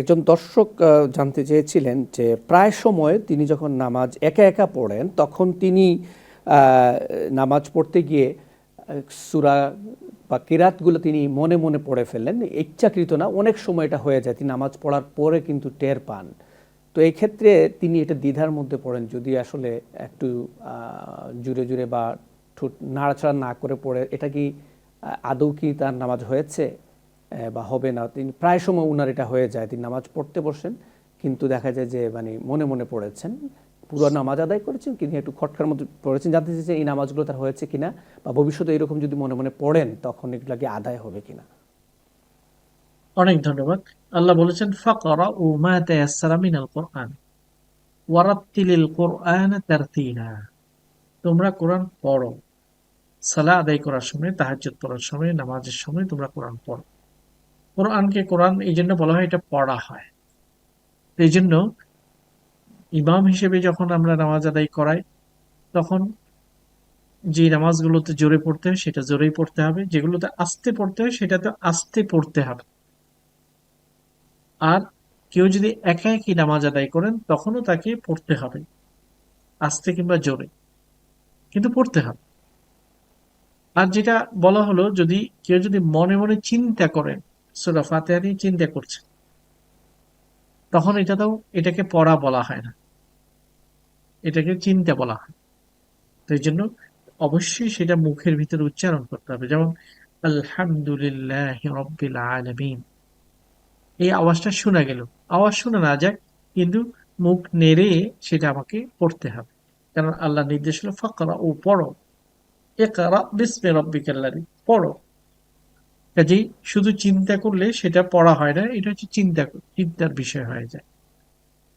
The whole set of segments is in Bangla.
একজন দর্শক জানতে চেয়েছিলেন যে প্রায় সময় তিনি যখন নামাজ একা একা পড়েন, তখন তিনি নামাজ পড়তে গিয়ে, সুরা বা কিরাতগুলো তিনি মনে মনে পড়ে ফেললেন। ইচ্ছাকৃত না, অনেক সময় এটা হয়ে যায়, তিনি নামাজ পড়ার পরে কিন্তু টের পান। তো এই ক্ষেত্রে তিনি এটা দ্বিধার মধ্যে পড়েন, যদি আসলে একটু জুড়ে জুড়ে বা ঠোঁট নাড়াচাড়া না করে পড়ে, এটা কি, আদৌ কি তার নামাজ হয়েছে? বা হবে না। তিনি প্রায় সময় উনার এটা হয়ে যায়। তিনি নামাজ পড়তে বসেন, কিন্তু দেখা যায় যে মানে মনে মনে পড়েছেন। পুরো নামাজ আদায় করেছেন, কিন্তু একটু খটকার মধ্যে পড়েছেন। জানতে চাইছে এই নামাজগুলো তার হয়েছে কিনা, বা ভবিষ্যতে এরকম যদি মনে মনে পড়েন, তখন এগুলো কি আদায় হবে কিনা? অনেক ধন্যবাদ। আল্লাহ বলেছেন, ফাকরা ও মা তায়াসসারা মিনাল কোরআন, ওয়ারাত্তিলিল কোরআন তোমরা কোরআন পড়ো। সালা আদায় করার সময়, তাহাজ্জুদ পড়ার সময়, নামাজের সময় তোমরা কোরআন পড়ো। কোরআনকে কোরআন, এই জন্য বলা হয় এটা পড়া হয়। এই জন্য ইমাম হিসেবে যখন আমরা নামাজ আদায় করাই, তখন যে নামাজগুলোতে জোরে পড়তে হয়, সেটা জোরেই পড়তে হবে। যেগুলোতে আস্তে পড়তে হয় সেটা তো আস্তে পড়তে হবে। আর কেউ যদি একা একই নামাজ আদায় করেন, তখনও তাকে পড়তে হবে। আস্তে কিংবা জোরে। কিন্তু পড়তে হবে। আর যেটা বলা হলো, যদি কেউ যদি মনে মনে চিন্তা করেন সুরা ফাতেহা নিয়ে চিন্তা করছে। তখন এটা তো এটাকে পড়া বলা হয় না। এটাকে চিন্তা বলা হয়। তো এই জন্য অবশ্যই সেটা মুখের ভিতরে উচ্চারণ করতে হবে। যেমন, আলহামদুলিল্লাহ রব্বিল আলামিন। এই আওয়াজটা শোনা গেল। আওয়াজ শোনা না যাক, কিন্তু মুখ নেড়ে সেটা আমাকে পড়তে হবে। কারণ আল্লাহ নির্দেশ হলো, ফাকরা ও পড়ো। একরা বিসমি রব্বিকাল্লাযী পড়ো। কাজেই শুধু চিন্তা করলে সেটা পড়া হয় না, এটা হচ্ছে চিন্তা, চিন্তার বিষয় হয়ে যায়।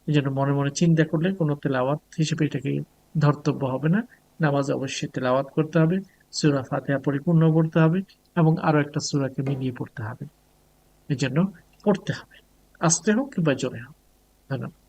এই জন্য মনে মনে চিন্তা করলে কোনো তেলাওয়াত হিসেবে এটাকে ধর্তব্য হবে না। নামাজ অবশ্যই তেলাওয়াত করতে হবে, সুরা ফাতিহা পরিপূর্ণ করতে হবে এবং আরও একটা সূরাকে মিলিয়ে পড়তে হবে। এই জন্য পড়তে হবে। আস্তে হোক কিংবা জোরে হোক। ধন্যবাদ।